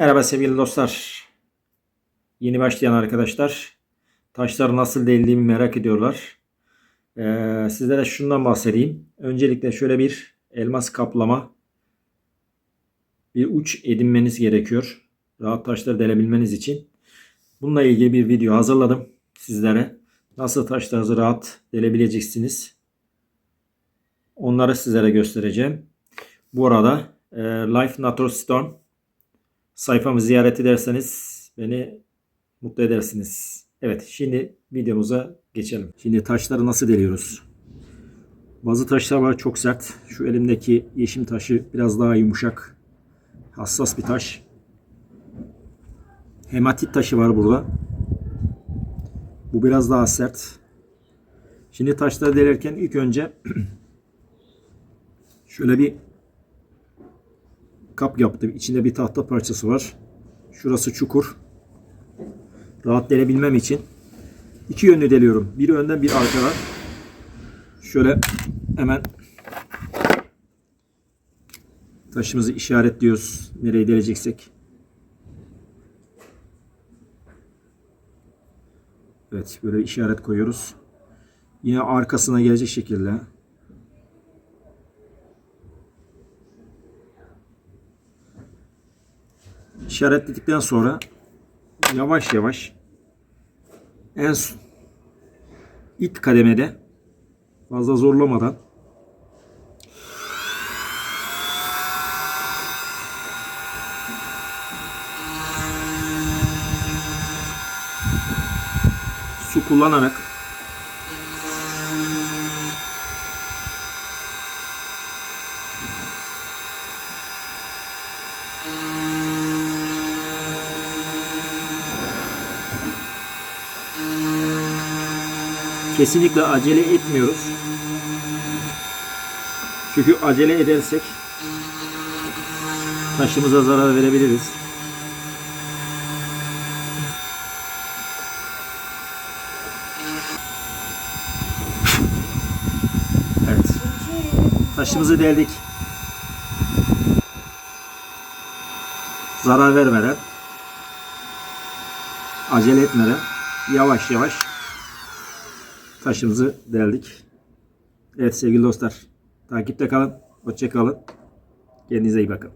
Merhaba sevgili dostlar. Yeni başlayan arkadaşlar taşları nasıl deldiğimi merak ediyorlar. Ee, sizlere şundan bahsedeyim. Öncelikle şöyle bir elmas kaplama bir uç edinmeniz gerekiyor. Rahat taşları delebilmeniz için. Bununla ilgili bir video hazırladım sizlere. Nasıl taşlarınızı rahat delebileceksiniz. Onları sizlere göstereceğim. Bu arada e, Life Natural Stone sayfamı ziyaret ederseniz beni mutlu edersiniz. Evet şimdi videomuza geçelim. Şimdi taşları nasıl deliyoruz? Bazı taşlar var çok sert. Şu elimdeki yeşim taşı biraz daha yumuşak. Hassas bir taş. Hematit taşı var burada. Bu biraz daha sert. Şimdi taşları delerken ilk önce şöyle bir kap yaptım. İçinde bir tahta parçası var. Şurası çukur. Rahat delebilmem için iki yönlü deliyorum. Bir önden bir arkadan. Şöyle hemen taşımızı işaretliyoruz. Nereye deleceksek. Evet böyle işaret koyuyoruz. Yine arkasına gelecek şekilde. İşaretledikten sonra yavaş yavaş en ilk kademede fazla zorlamadan su kullanarak kesinlikle acele etmiyoruz. Çünkü acele edersek taşımıza zarar verebiliriz. Evet. Taşımızı deldik. Zarar vermeden acele etmeden yavaş yavaş taşımızı deldik. Evet sevgili dostlar takipte kalın. Hoşça kalın. Kendinize iyi bakın.